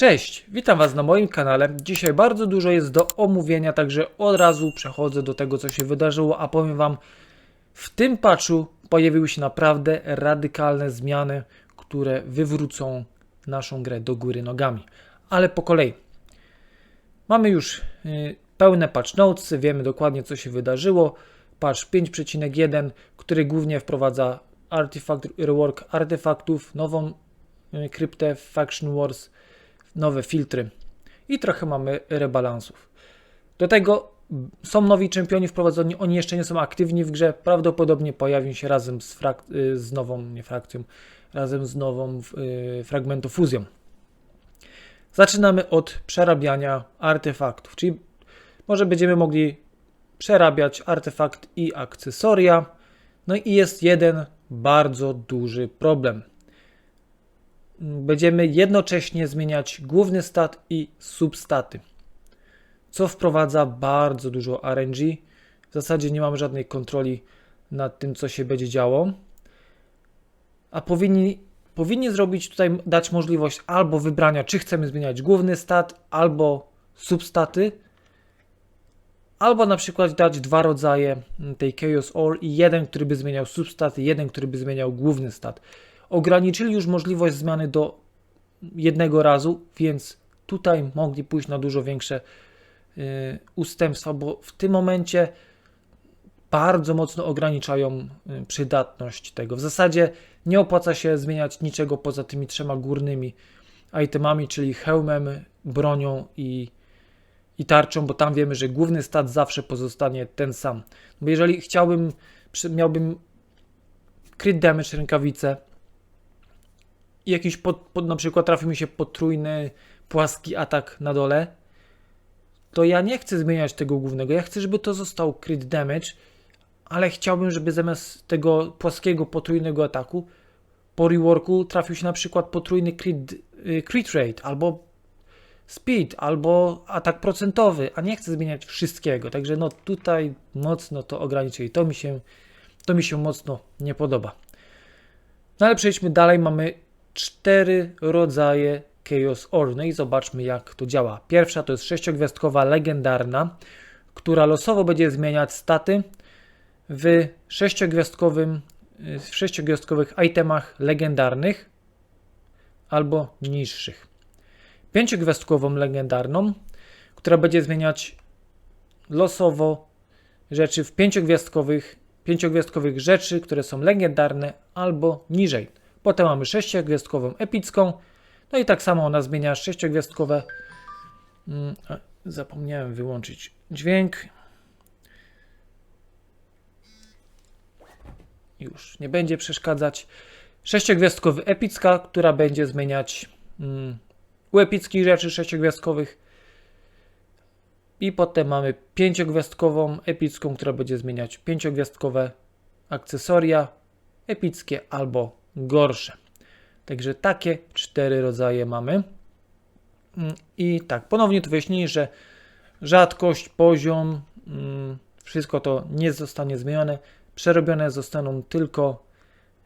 Cześć, witam Was na moim kanale. Dzisiaj bardzo dużo jest do omówienia, także od razu przechodzę do tego, co się wydarzyło, a powiem Wam, w tym patchu pojawiły się naprawdę radykalne zmiany, które wywrócą naszą grę do góry nogami. Ale po kolei. Mamy już y, pełne patch notes, wiemy dokładnie, co się wydarzyło. Patch 5.1, który głównie wprowadza artifact, rework artefaktów, nową y, kryptę Faction Wars, filtry i trochę mamy rebalansów. Do tego są nowi czempioni wprowadzeni, oni jeszcze nie są aktywni w grze, prawdopodobnie pojawią się razem z, y, z nową, nie frakcją, razem z nową y, fragmentofuzją. Zaczynamy od przerabiania artefaktów, czyli może będziemy mogli przerabiać artefakt i akcesoria. No i jest jeden bardzo duży problem będziemy jednocześnie zmieniać główny stat i substaty, co wprowadza bardzo dużo RNG. W zasadzie nie mam żadnej kontroli nad tym, co się będzie działo. A powinni, powinni zrobić tutaj, dać możliwość albo wybrania, czy chcemy zmieniać główny stat, albo substaty, albo na przykład dać dwa rodzaje tej Chaos Ore i jeden, który by zmieniał substaty, jeden, który by zmieniał główny stat ograniczyli już możliwość zmiany do jednego razu, więc tutaj mogli pójść na dużo większe y, ustępstwa, bo w tym momencie bardzo mocno ograniczają y, przydatność tego. W zasadzie nie opłaca się zmieniać niczego poza tymi trzema górnymi itemami, czyli hełmem, bronią i, i tarczą, bo tam wiemy, że główny stat zawsze pozostanie ten sam. Bo jeżeli chciałbym, miałbym crit damage rękawice, jakiś pod, pod, na przykład trafi mi się potrójny płaski atak na dole, to ja nie chcę zmieniać tego głównego. Ja chcę, żeby to został crit damage, ale chciałbym, żeby zamiast tego płaskiego potrójnego ataku po reworku trafił się na przykład potrójny crit, y, crit rate albo speed, albo atak procentowy, a nie chcę zmieniać wszystkiego. Także no tutaj mocno to ograniczyli. To mi się, to mi się mocno nie podoba. No ale przejdźmy dalej. Mamy cztery rodzaje Chaos Ore. No zobaczmy jak to działa. Pierwsza to jest sześciogwiazdkowa legendarna, która losowo będzie zmieniać staty w sześciogwiazdkowym w sześciogwiazdkowych itemach legendarnych albo niższych. Pięciogwiazdkową legendarną, która będzie zmieniać losowo rzeczy w pięciogwiazdkowych, pięciogwiazdkowych rzeczy, które są legendarne albo niżej. Potem mamy sześciogwiazdkową epicką. No i tak samo ona zmienia sześciogwiazdkowe. Mm, zapomniałem wyłączyć dźwięk. Już nie będzie przeszkadzać. Sześciogwiazdkowy epicka, która będzie zmieniać mm, u epickich rzeczy sześciogwiazdkowych. I potem mamy pięciogwiazdkową epicką, która będzie zmieniać pięciogwiazdkowe akcesoria epickie albo gorsze. Także takie cztery rodzaje mamy. Mm, I tak, ponownie tu wyjaśnienie, że rzadkość, poziom, mm, wszystko to nie zostanie zmienione. Przerobione zostaną tylko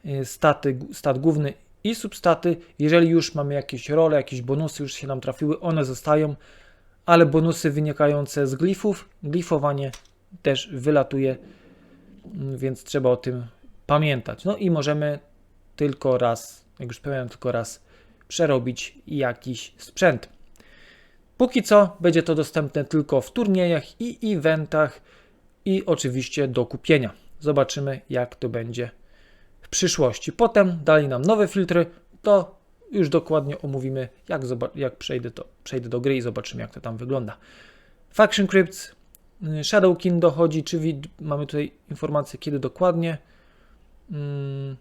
y, staty, stat główny i substaty. Jeżeli już mamy jakieś role, jakieś bonusy już się nam trafiły, one zostają, ale bonusy wynikające z glifów, glifowanie też wylatuje, mm, więc trzeba o tym pamiętać. No i możemy tylko raz, jak już powiedziałem, tylko raz przerobić jakiś sprzęt. Póki co będzie to dostępne tylko w turniejach i eventach i oczywiście do kupienia. Zobaczymy jak to będzie w przyszłości. Potem dali nam nowe filtry, to już dokładnie omówimy, jak, jak przejdę, to, przejdę do gry i zobaczymy, jak to tam wygląda. Faction Crypts, y, Shadowkin dochodzi, czy mamy tutaj informację, kiedy dokładnie. Hmm,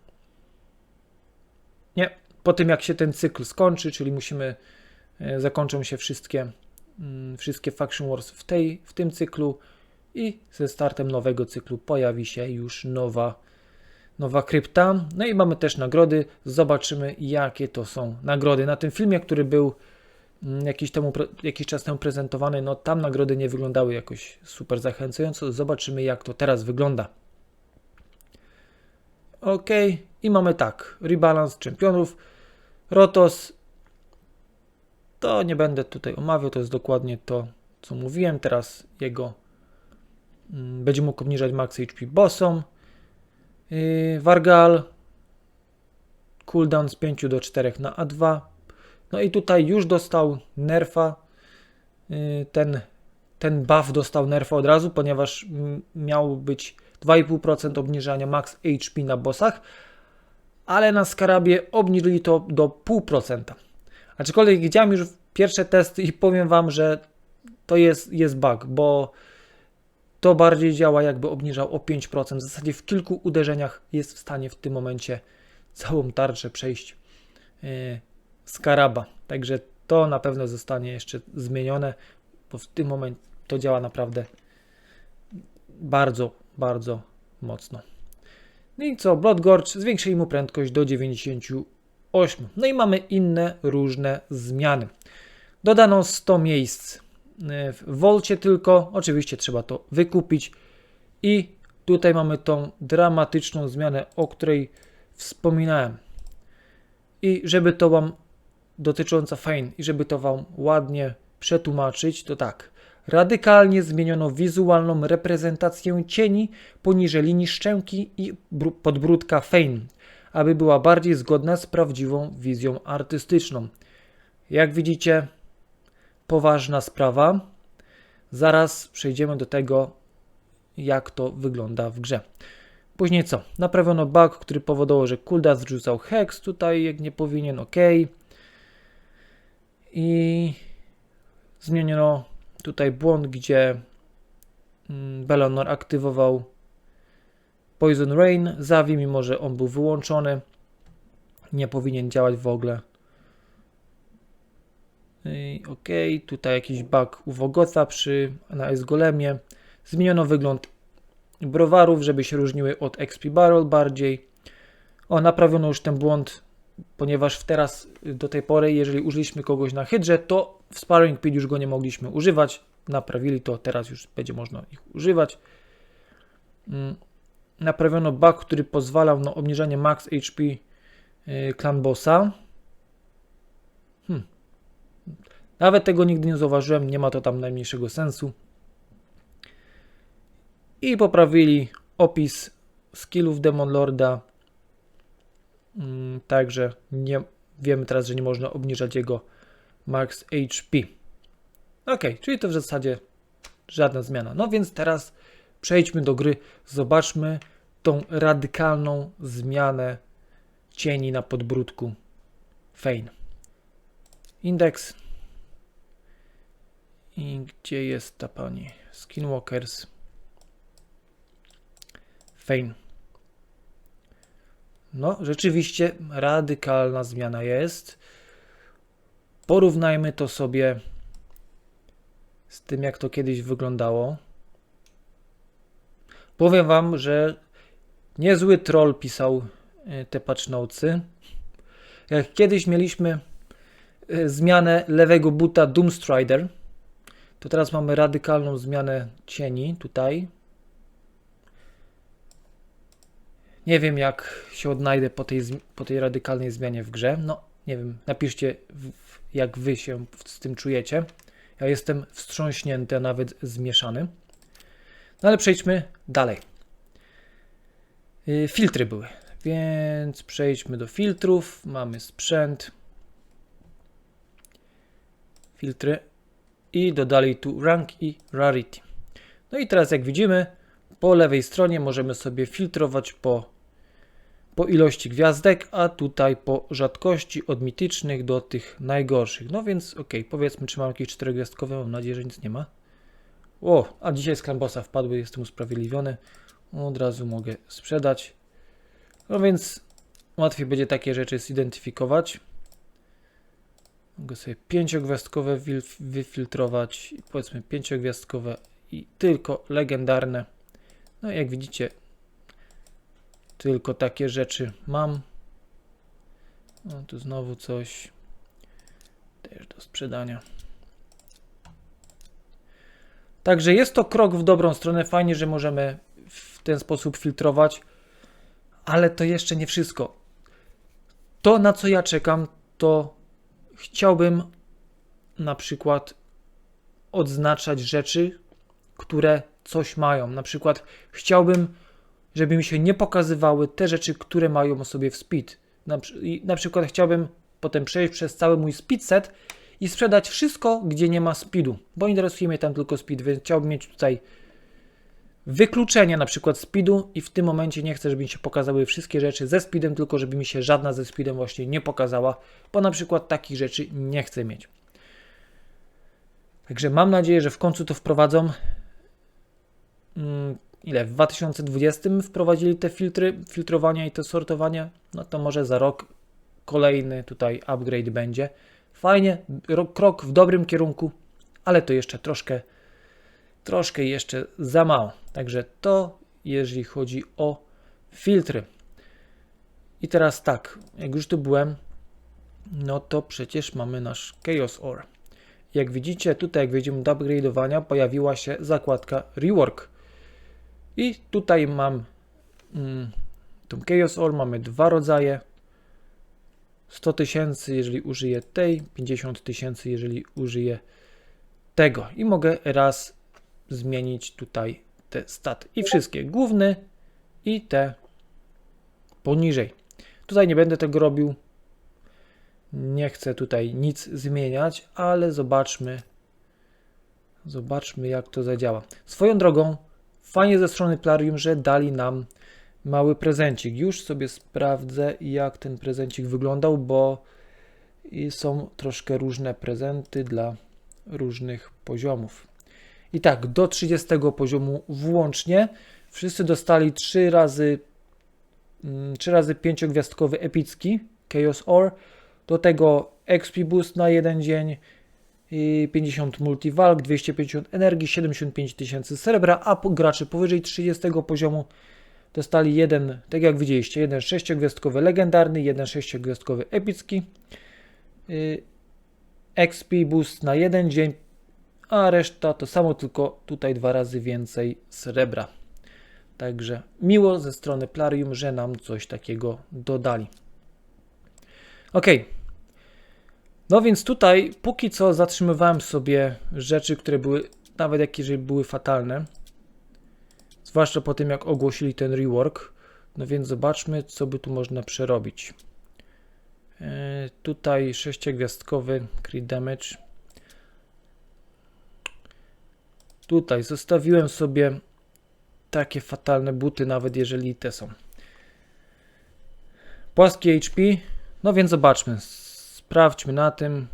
po tym jak się ten cykl skończy, czyli musimy, e, zakończą się wszystkie, mm, wszystkie Faction Wars w, tej, w tym cyklu i ze startem nowego cyklu pojawi się już nowa, nowa krypta. No i mamy też nagrody. Zobaczymy jakie to są nagrody. Na tym filmie, który był mm, jakiś, temu, jakiś czas temu prezentowany, no tam nagrody nie wyglądały jakoś super zachęcająco. Zobaczymy jak to teraz wygląda. Ok, i mamy tak, rebalance czempionów. Rotos to nie będę tutaj omawiał, to jest dokładnie to, co mówiłem. Teraz jego mm, będzie mógł obniżać max HP bossom. Yy, Vargal cooldown z 5 do 4 na A2. No i tutaj już dostał nerfa. Yy, ten, ten buff dostał nerfa od razu, ponieważ miał być 2,5% obniżania max HP na bossach, ale na skarabie obniżyli to do 0,5%. Aczkolwiek widziałem już pierwsze testy i powiem Wam, że to jest, jest bug, bo to bardziej działa jakby obniżał o 5%. W zasadzie w kilku uderzeniach jest w stanie w tym momencie całą tarczę przejść yy, skaraba. Także to na pewno zostanie jeszcze zmienione, bo w tym momencie to działa naprawdę bardzo, bardzo mocno. No i co? Bloodgorge zwiększyli mu prędkość do 98. No i mamy inne różne zmiany. Dodano 100 miejsc w Volcie tylko. Oczywiście trzeba to wykupić. I tutaj mamy tą dramatyczną zmianę, o której wspominałem. I żeby to Wam dotycząca Fane, i żeby to Wam ładnie przetłumaczyć, to tak. Radykalnie zmieniono wizualną reprezentację cieni poniżej linii szczęki i podbródka Fane, aby była bardziej zgodna z prawdziwą wizją artystyczną. Jak widzicie, poważna sprawa. Zaraz przejdziemy do tego, jak to wygląda w grze. Później co? Naprawiono bug, który powodował, że cooldown zrzucał hex tutaj, jak nie powinien, ok. I zmieniono tutaj błąd, gdzie mm, Belonor aktywował Poison Rain. Zawi, mimo że on był wyłączony, nie powinien działać w ogóle. Ok, tutaj jakiś bug u Wogotha przy na S-Golemie. Zmieniono wygląd browarów, żeby się różniły od XP Barrel bardziej. O, naprawiono już ten błąd, ponieważ teraz do tej pory, jeżeli użyliśmy kogoś na hydrze, to w Sparring Pit już go nie mogliśmy używać. Naprawili to, teraz już będzie można ich używać. Mm, naprawiono bug, który pozwalał na obniżanie max HP y, clan bossa. Hmm. Nawet tego nigdy nie zauważyłem, nie ma to tam najmniejszego sensu. I poprawili opis skillów Demon Lorda. Mm, także nie, wiemy teraz, że nie można obniżać jego max HP. Ok, czyli to w zasadzie żadna zmiana. No więc teraz przejdźmy do gry. Zobaczmy tą radykalną zmianę cieni na podbródku Fane. Indeks. I gdzie jest ta pani? Skinwalkers. Fane. No, rzeczywiście radykalna zmiana jest. Porównajmy to sobie z tym, jak to kiedyś wyglądało. Powiem Wam, że niezły troll pisał e, te patchnotesy. Jak kiedyś mieliśmy e, zmianę lewego buta Doomstrider, to teraz mamy radykalną zmianę cieni tutaj. Nie wiem, jak się odnajdę po tej, po tej radykalnej zmianie w grze. No, nie wiem, napiszcie, jak wy się z tym czujecie. Ja jestem wstrząśnięty, a nawet zmieszany. No ale przejdźmy dalej. Y, filtry były, więc przejdźmy do filtrów. Mamy sprzęt, filtry i dodali tu rank i rarity. No i teraz jak widzimy, po lewej stronie możemy sobie filtrować po po ilości gwiazdek, a tutaj po rzadkości od mitycznych do tych najgorszych. No więc ok, powiedzmy, czy mam jakieś czterogwiazdkowe, mam nadzieję, że nic nie ma. O, a dzisiaj z Klambosa wpadły, jestem usprawiedliwiony. Od razu mogę sprzedać. No więc łatwiej będzie takie rzeczy zidentyfikować. Mogę sobie pięciogwiazdkowe wyfiltrować, powiedzmy pięciogwiazdkowe i tylko legendarne. No jak widzicie, tylko takie rzeczy mam. No tu znowu coś. Też do sprzedania. Także jest to krok w dobrą stronę. Fajnie, że możemy w ten sposób filtrować. Ale to jeszcze nie wszystko. To, na co ja czekam, to chciałbym na przykład odznaczać rzeczy, które coś mają. Na przykład chciałbym, żeby mi się nie pokazywały te rzeczy, które mają o sobie w speed. Na, na przykład chciałbym potem przejść przez cały mój speed set i sprzedać wszystko, gdzie nie ma speedu, bo interesuje mnie tam tylko speed, więc chciałbym mieć tutaj wykluczenie na przykład speedu i w tym momencie nie chcę, żeby mi się pokazały wszystkie rzeczy ze speedem, tylko żeby mi się żadna ze speedem właśnie nie pokazała, bo na przykład takich rzeczy nie chcę mieć. Także mam nadzieję, że w końcu to wprowadzą. Mm, Ile? W 2020 wprowadzili te filtry, filtrowania i te sortowania. No to może za rok kolejny tutaj upgrade będzie. Fajnie, ro- krok w dobrym kierunku, ale to jeszcze troszkę, troszkę jeszcze za mało. Także to jeżeli chodzi o filtry. I teraz tak, jak już tu byłem, no to przecież mamy nasz Chaos Ore. Jak widzicie, tutaj jak wejdziemy do upgrade'owania, pojawiła się zakładka Rework. I tutaj mam mm, tą Chaos Ore, mamy dwa rodzaje. 100 tysięcy, jeżeli użyję tej, 50 tysięcy, jeżeli użyję tego. I mogę raz zmienić tutaj te staty. I wszystkie, główny i te poniżej. Tutaj nie będę tego robił. Nie chcę tutaj nic zmieniać, ale zobaczmy. Zobaczmy, jak to zadziała. Swoją drogą, fajnie ze strony Plarium, że dali nam mały prezencik. Już sobie sprawdzę, jak ten prezencik wyglądał, bo są troszkę różne prezenty dla różnych poziomów. I tak, do 30 poziomu włącznie wszyscy dostali 3 razy 3 razy 5-gwiazdkowy epicki Chaos Ore, do tego XP Boost na jeden dzień, i 50 multivalk, 250 energii, 75 tysięcy srebra, a gracze powyżej 30 poziomu dostali jeden, tak jak widzieliście, jeden 6-gwiazdkowy legendarny, jeden 6-gwiazdkowy epicki, y, XP Boost na jeden dzień, a reszta to samo, tylko tutaj dwa razy więcej srebra. Także miło ze strony Plarium, że nam coś takiego dodali. Ok. No więc tutaj póki co zatrzymywałem sobie rzeczy, które były, nawet jak jeżeli były fatalne. Zwłaszcza po tym jak ogłosili ten rework. No więc zobaczmy co by tu można przerobić. E, tutaj 6-gwiazdkowy crit damage. Tutaj zostawiłem sobie takie fatalne buty, nawet jeżeli te są. Płaskie HP, no więc zobaczmy. Sprawdźmy na tym.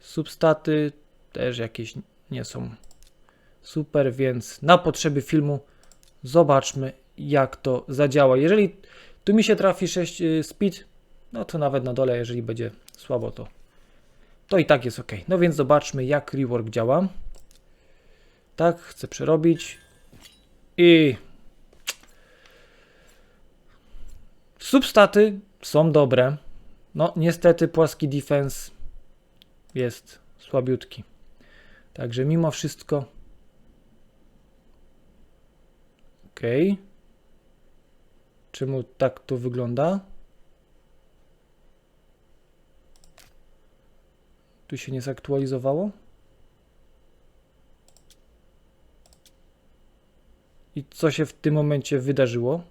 Substaty też jakieś nie są super, więc na potrzeby filmu zobaczmy jak to zadziała. Jeżeli tu mi się trafi 6 y, speed, no to nawet na dole, jeżeli będzie słabo, to to i tak jest ok. No więc zobaczmy jak rework działa. Tak, chcę przerobić i substaty są dobre. No, niestety płaski defense jest słabiutki. Także mimo wszystko. Ok. Czemu tak to wygląda? Tu się nie zaktualizowało? I co się w tym momencie wydarzyło?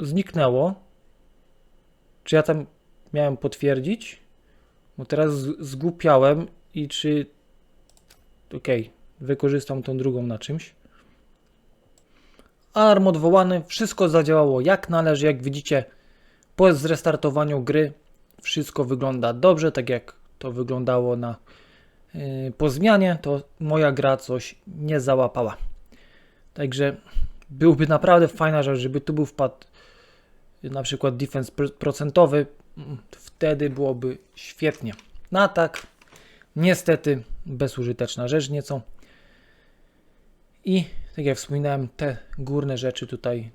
Zniknęło. Czy ja tam miałem potwierdzić? Bo teraz zgłupiałem i czy... Okej, wykorzystam tą drugą na czymś. Alarm odwołany, wszystko zadziałało jak należy. Jak widzicie, po zrestartowaniu gry wszystko wygląda dobrze, tak jak to wyglądało na yy, po zmianie, to moja gra coś nie załapała. Także byłby naprawdę fajna rzecz, żeby tu był wpadł na przykład defense pr- procentowy, wtedy byłoby świetnie. No a tak, niestety bezużyteczna rzecz nieco. I tak jak wspominałem, te górne rzeczy tutaj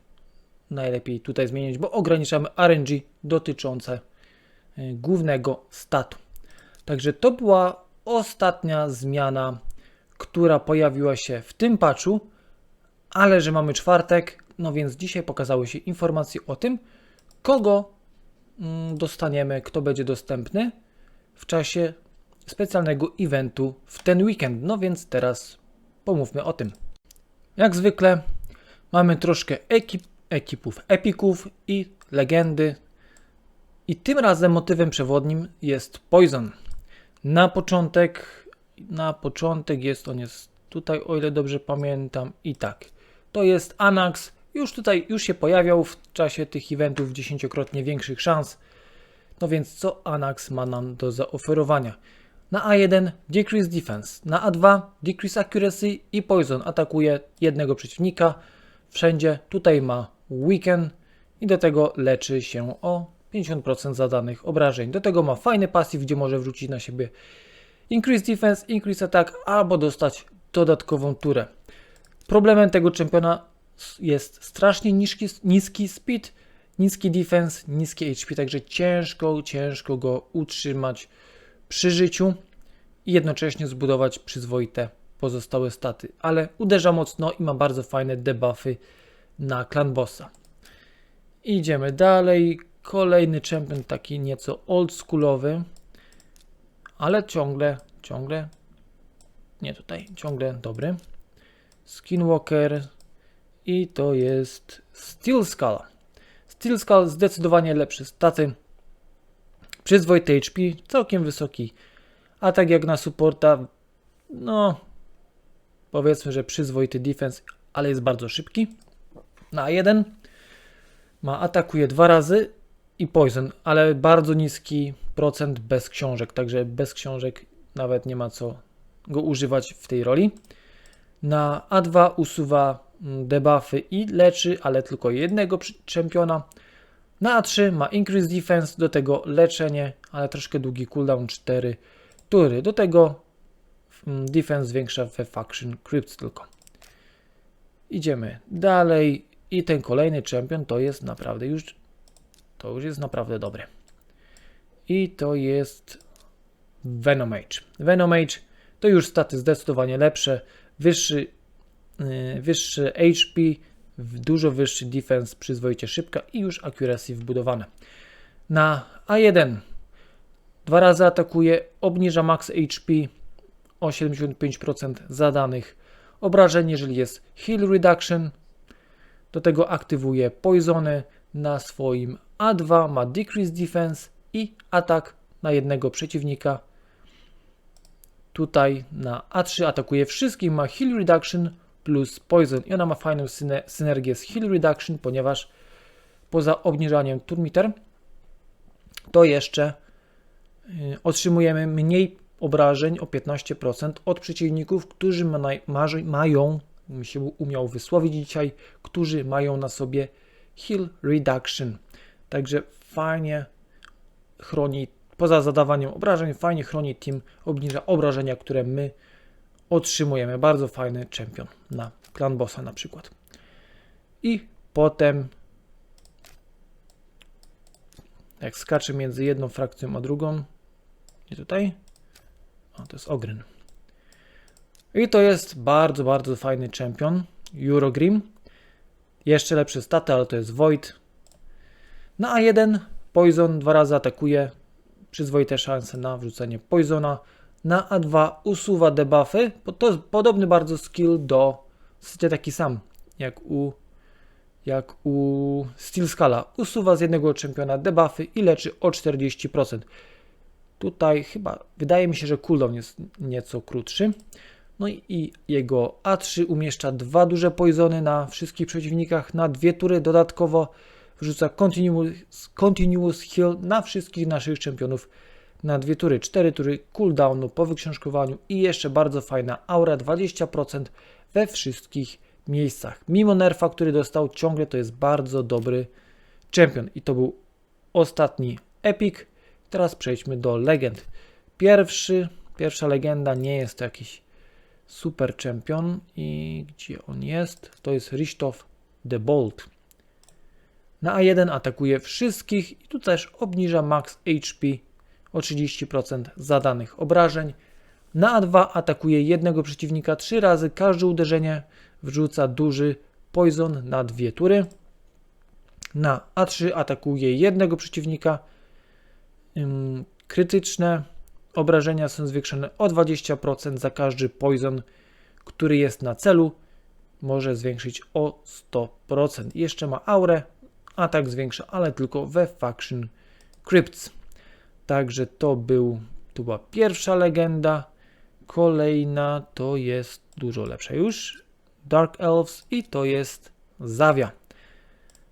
najlepiej tutaj zmienić, bo ograniczamy RNG dotyczące y, głównego statu. Także to była ostatnia zmiana, która pojawiła się w tym patchu, ale że mamy czwartek, no więc dzisiaj pokazały się informacje o tym, kogo mm, dostaniemy, kto będzie dostępny w czasie specjalnego eventu w ten weekend. No więc teraz pomówmy o tym. Jak zwykle mamy troszkę ekip, ekipów, epików i legendy. I tym razem motywem przewodnim jest Poison. Na początek, na początek jest on jest tutaj, o ile dobrze pamiętam, i tak. To jest Anax. Już tutaj, już się pojawiał w czasie tych eventów dziesięciokrotnie większych szans. No więc co Anax ma nam do zaoferowania? Na A1 Decrease Defense, na A2 Decrease Accuracy i Poison atakuje jednego przeciwnika. Wszędzie tutaj ma Weaken i do tego leczy się o 50% zadanych obrażeń. Do tego ma fajny pasyw, gdzie może wrzucić na siebie Increase Defense, Increase Attack albo dostać dodatkową turę. Problemem tego czempiona jest strasznie niski, niski speed, niski defense, niskie HP, także ciężko, ciężko go utrzymać przy życiu i jednocześnie zbudować przyzwoite pozostałe staty, ale uderza mocno i ma bardzo fajne debuffy na clan bossa. Idziemy dalej. Kolejny champion taki nieco oldschoolowy, ale ciągle, ciągle, nie tutaj, ciągle dobry. Skinwalker i to jest Steel Skull. Steel Skull zdecydowanie lepszy staty. Przyzwoity HP, całkiem wysoki. A tak jak na supporta, no powiedzmy, że przyzwoity defense, ale jest bardzo szybki. Na jeden ma atakuje dwa razy i poison, ale bardzo niski procent bez książek, także bez książek nawet nie ma co go używać w tej roli. Na A2 usuwa debuffy i leczy, ale tylko jednego czempiona. Na A3 ma Increase Defense, do tego leczenie, ale troszkę długi cooldown 4 tury. Do tego mm, defense zwiększa we Faction Crypt tylko. Idziemy dalej i ten kolejny czempion to jest naprawdę już to już jest naprawdę dobre. I to jest Venomage. Venomage to już staty zdecydowanie lepsze, wyższy, wyższy HP, dużo wyższy defense, przyzwoicie szybka i już accuracy wbudowane. Na A1 dwa razy atakuje, obniża max HP o 75% zadanych obrażeń, jeżeli jest heal reduction. Do tego aktywuje poisony na swoim A2, ma decrease defense i atak na jednego przeciwnika. Tutaj na A3 atakuje wszystkich, ma heal reduction plus poison i ona ma fajną synergię z heal reduction, ponieważ poza obniżaniem turmiter to jeszcze y, otrzymujemy mniej obrażeń o 15% od przeciwników, którzy ma, mają, się umiał wysłowić dzisiaj, którzy mają na sobie heal reduction. Także fajnie chroni, poza zadawaniem obrażeń, fajnie chroni team, obniża obrażenia, które my otrzymujemy. Bardzo fajny czempion na klan bossa na przykład. I potem jak skacze między jedną frakcją a drugą, nie tutaj, o, to jest Ogryn. I to jest bardzo, bardzo fajny czempion, Eurogrim. Jeszcze lepsze staty, ale to jest Void. Na A1 Poison dwa razy atakuje, przyzwoite szanse na wrzucenie Poisona. Na A2 usuwa debuffy, to jest podobny bardzo skill do, w zasadzie taki sam jak u, jak u Steel Scala. Usuwa z jednego czempiona debuffy i leczy o 40%. Tutaj chyba, wydaje mi się, że cooldown jest nieco krótszy. No i jego A3 umieszcza dwa duże poisony na wszystkich przeciwnikach na dwie tury. Dodatkowo wrzuca continuous, continuous heal na wszystkich naszych czempionów na dwie tury. Cztery tury cooldownu po wyksiążkowaniu i jeszcze bardzo fajna aura 20% we wszystkich miejscach. Mimo nerfa, który dostał ciągle to jest bardzo dobry czempion. I to był ostatni epic. Teraz przejdźmy do legend. Pierwszy, pierwsza legenda nie jest to jakiś super champion i gdzie on jest? To jest Richthof the Bolt. Na A1 atakuje wszystkich i tu też obniża max HP o 30% zadanych obrażeń. Na A2 atakuje jednego przeciwnika trzy razy, każde uderzenie wrzuca duży poison na dwie tury. Na A3 atakuje jednego przeciwnika. Krytyczne obrażenia są zwiększone o 20% za każdy poison, który jest na celu. Może zwiększyć o 100%. Jeszcze ma aurę, atak zwiększa, ale tylko we Faction Crypts. Także to był, to była pierwsza legenda. Kolejna to jest dużo lepsza już. Dark Elves i to jest Zawia.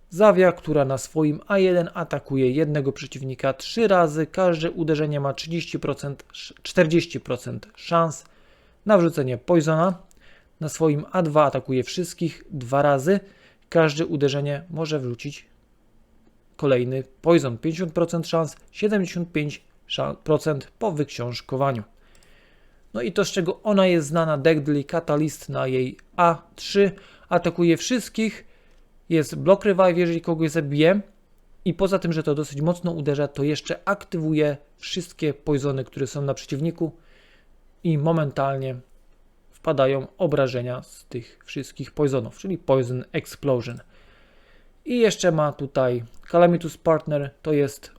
Zawia, która na swoim A1 atakuje jednego przeciwnika 3 razy. Każde uderzenie ma 30%, 40% szans na wrzucenie poisona. Na swoim A2 atakuje wszystkich dwa razy. Każde uderzenie może wrzucić kolejny poison. 50% szans, 75% po wyksiążkowaniu. No i to, z czego ona jest znana, Deadly Catalyst na jej A3 atakuje wszystkich. Jest block revive, jeżeli kogoś zabije. I poza tym, że to dosyć mocno uderza, to jeszcze aktywuje wszystkie poisony, które są na przeciwniku i momentalnie wpadają obrażenia z tych wszystkich poisonów, czyli Poison Explosion. I jeszcze ma tutaj Calamitus Partner, to jest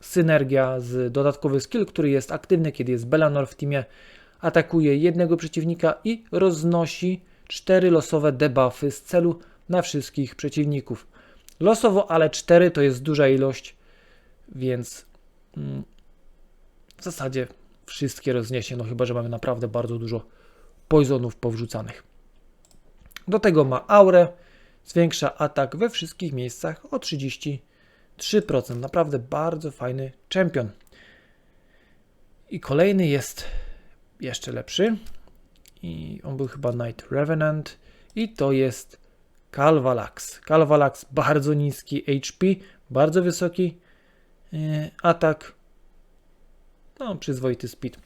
synergia z dodatkowy skill, który jest aktywny, kiedy jest Bellanor w teamie. Atakuje jednego przeciwnika i roznosi cztery losowe debuffy z celu na wszystkich przeciwników. Losowo, ale 4 to jest duża ilość, więc mm, w zasadzie wszystkie rozniesie, no chyba, że mamy naprawdę bardzo dużo poisonów powrzucanych. Do tego ma aurę, zwiększa atak we wszystkich miejscach o 33%. Naprawdę bardzo fajny czempion. I kolejny jest jeszcze lepszy. I on był chyba Night Revenant. I to jest Calvalax. Calvalax bardzo niski HP, bardzo wysoki yy, atak. No, przyzwoity speed.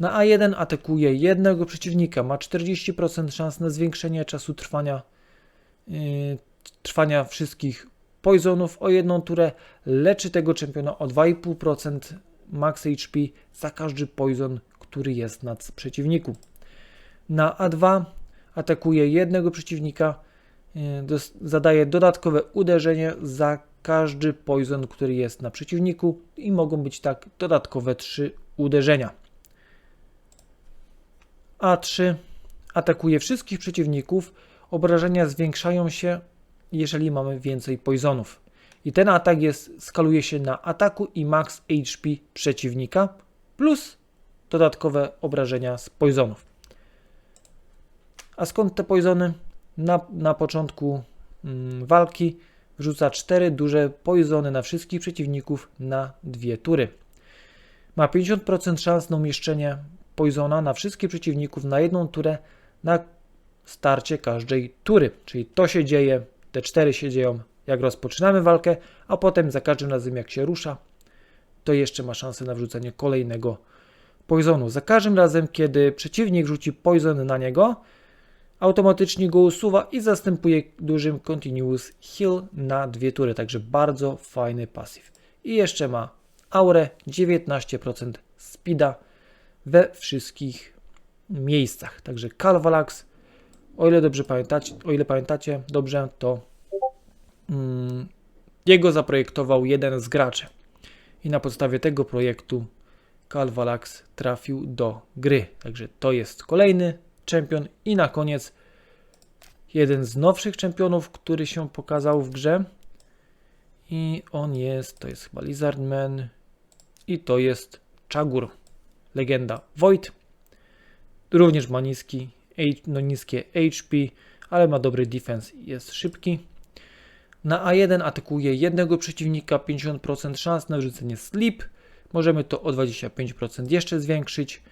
Na A1 atakuje jednego przeciwnika, ma 40% szans na zwiększenie czasu trwania, trwania wszystkich poisonów o jedną turę, leczy tego czempiona o 2,5% max HP za każdy poison, który jest na przeciwniku. Na A2 atakuje jednego przeciwnika, dos- zadaje dodatkowe uderzenie za każdy poison, który jest na przeciwniku i mogą być tak dodatkowe 3 uderzenia. A3 atakuje wszystkich przeciwników. Obrażenia zwiększają się, jeżeli mamy więcej poisonów. I ten atak jest, skaluje się na ataku i max HP przeciwnika plus dodatkowe obrażenia z poisonów. A skąd te poisony? Na, na początku mm, walki wrzuca 4 duże poisony na wszystkich przeciwników na dwie tury. Ma 50% szans na umieszczenie poisona na wszystkich przeciwników na jedną turę na starcie każdej tury. Czyli to się dzieje, te cztery się dzieją jak rozpoczynamy walkę, a potem za każdym razem jak się rusza, to jeszcze ma szansę na wrzucenie kolejnego poisonu. Za każdym razem, kiedy przeciwnik rzuci poison na niego, automatycznie go usuwa i zastępuje dużym continuous heal na dwie tury. Także bardzo fajny pasyw. I jeszcze ma aurę 19% speeda we wszystkich miejscach. Także Calvalax, o ile dobrze pamiętacie, o ile pamiętacie dobrze, to mm, jego zaprojektował jeden z graczy. I na podstawie tego projektu Calvalax trafił do gry. Także to jest kolejny czempion i na koniec jeden z nowszych czempionów, który się pokazał w grze. I on jest, to jest chyba Lizardman i to jest Chagur legenda Void. Również ma niski, no niskie HP, ale ma dobry defense i jest szybki. Na A1 atakuje jednego przeciwnika, 50% szans na wrzucenie sleep. Możemy to o 25% jeszcze zwiększyć.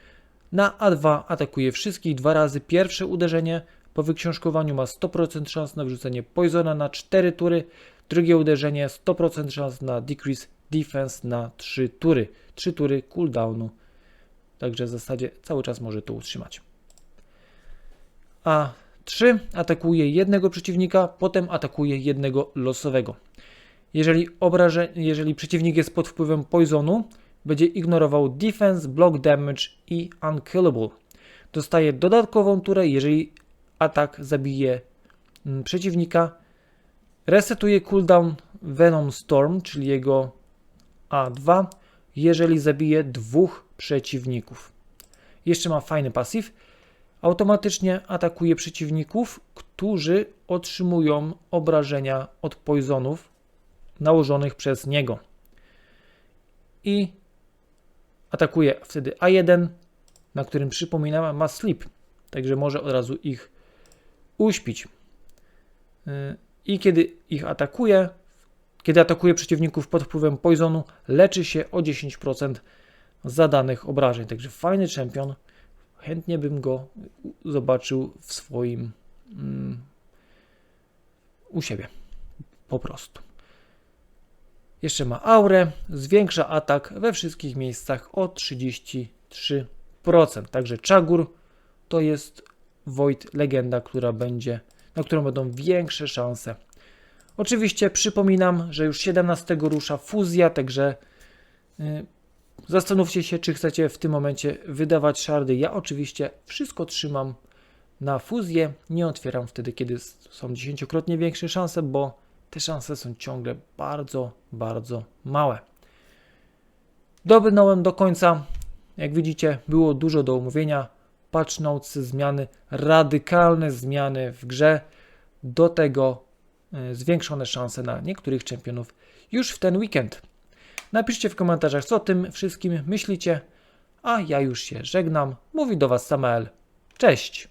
Na A2 atakuje wszystkich dwa razy. Pierwsze uderzenie po wyksiążkowaniu ma 100% szans na wrzucenie poisona na 4 tury. Drugie uderzenie 100% szans na decrease defense na 3 tury. 3 tury cooldownu Także w zasadzie cały czas może to utrzymać. A 3 atakuje jednego przeciwnika, potem atakuje jednego losowego. Jeżeli, obraże, jeżeli przeciwnik jest pod wpływem poisonu, będzie ignorował defense, block damage i unkillable. Dostaje dodatkową turę, jeżeli atak zabije mm, przeciwnika. Resetuje cooldown Venom Storm, czyli jego A2, jeżeli zabije dwóch przeciwników. Jeszcze ma fajny pasyw. Automatycznie atakuje przeciwników, którzy otrzymują obrażenia od poisonów nałożonych przez niego. I atakuje wtedy A1, na którym przypominam ma sleep, także może od razu ich uśpić. Yy, I kiedy ich atakuje, kiedy atakuje przeciwników pod wpływem poisonu, leczy się o 10% zadanych obrażeń. Także fajny czempion. Chętnie bym go zobaczył w swoim mm, u siebie. Po prostu. Jeszcze ma aurę, zwiększa atak we wszystkich miejscach o 33%. Także Czagur to jest Void legenda, która będzie, na którą będą większe szanse. Oczywiście przypominam, że już 17 rusza fuzja, także y, zastanówcie się, czy chcecie w tym momencie wydawać szardy. Ja oczywiście wszystko trzymam na fuzję, nie otwieram wtedy, kiedy są dziesięciokrotnie większe szanse, bo te szanse są ciągle bardzo, bardzo małe. Dobrnąłem do końca. Jak widzicie, było dużo do omówienia. Patch notes, zmiany, radykalne zmiany w grze. Do tego y, zwiększone szanse na niektórych czempionów już w ten weekend. Napiszcie w komentarzach, co o tym wszystkim myślicie, a ja już się żegnam. Mówi do Was Samael. Cześć!